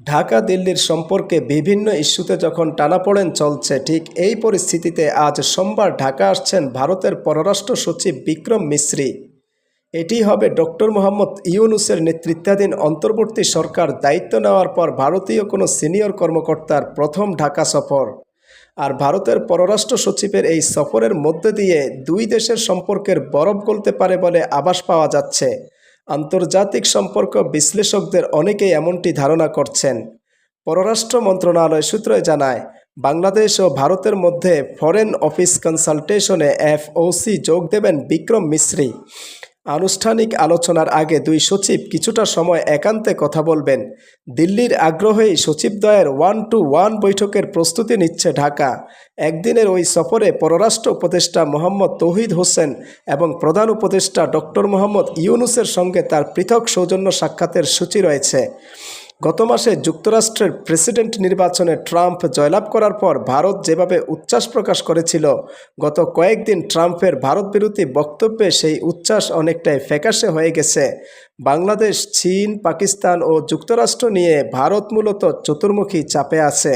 ঢাকা দিল্লির সম্পর্কে বিভিন্ন ইস্যুতে যখন টানাপোড়েন চলছে, ঠিক এই পরিস্থিতিতে আজ সোমবার ঢাকা আসছেন ভারতের পররাষ্ট্র সচিব বিক্রম মিশ্রি। এটি হবে ডক্টর মোহাম্মদ ইউনুসের নেতৃত্বাধীন অন্তর্বর্তী সরকার দায়িত্ব নেওয়ার পর ভারতীয় কোনো সিনিয়র কর্মকর্তার প্রথম ঢাকা সফর। আর ভারতের পররাষ্ট্র সচিবের এই সফরের মধ্যে দিয়ে দুই দেশের সম্পর্কের বরফ গলতে পারে বলে আভাস পাওয়া যাচ্ছে। আন্তর্জাতিক সম্পর্ক বিশ্লেষকদের অনেকেই এমনটি ধারণা করছেন। পররাষ্ট্র মন্ত্রণালয় সূত্রে জানায়, বাংলাদেশ ও ভারতের মধ্যে ফরেন অফিস কনসালটেশনে এফওসি যোগ দেবেন বিক্রম মিশ্রি। আনুষ্ঠানিক আলোচনার আগে দুই সচিব কিছুটা সময় একান্তে কথা বলবেন। দিল্লির আগ্রহেই সচিবদ্বয়ের ওয়ান টু ওয়ান বৈঠকের প্রস্তুতি নিচ্ছে ঢাকা। একদিনের ওই সফরে পররাষ্ট্র উপদেষ্টা মোহাম্মদ তৌহিদ হোসেন এবং প্রধান উপদেষ্টা ডক্টর মোহাম্মদ ইউনুসের সঙ্গে তার পৃথক সৌজন্য সাক্ষাতের সূচি রয়েছে। গত মাসে যুক্তরাষ্ট্রের প্রেসিডেন্ট নির্বাচনে ট্রাম্প জয়লাভ করার পর ভারত যেভাবে উচ্ছ্বাস প্রকাশ করেছিল, গত কয়েকদিন ট্রাম্পের ভারত বিরোধী বক্তব্যে সেই উচ্ছ্বাস অনেকটাই ফ্যাকাশে হয়ে গেছে। বাংলাদেশ, চীন, পাকিস্তান ও যুক্তরাষ্ট্র নিয়ে ভারত মূলত চতুর্মুখী চাপে আছে।